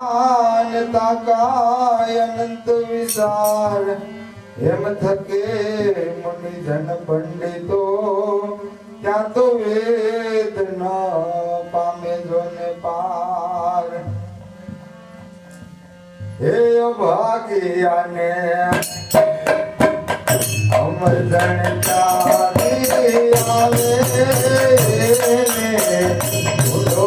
આન કાય અનંત વિશાળ એમ થકે મુનિ જન પંડિતો ત્યાં તો વેદ ન પામે જોને પાર હે ભાગ્યાને અમર જન ચાલી આવે વાલાયને ભૂલો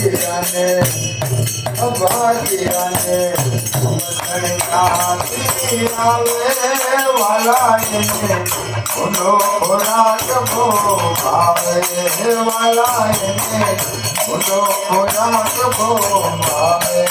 बाजीराने ओ बाजीराने मसन का पीनाले वाला ये उनो खोरा कबो भावे वाला ये उनो खोरा कबो भावे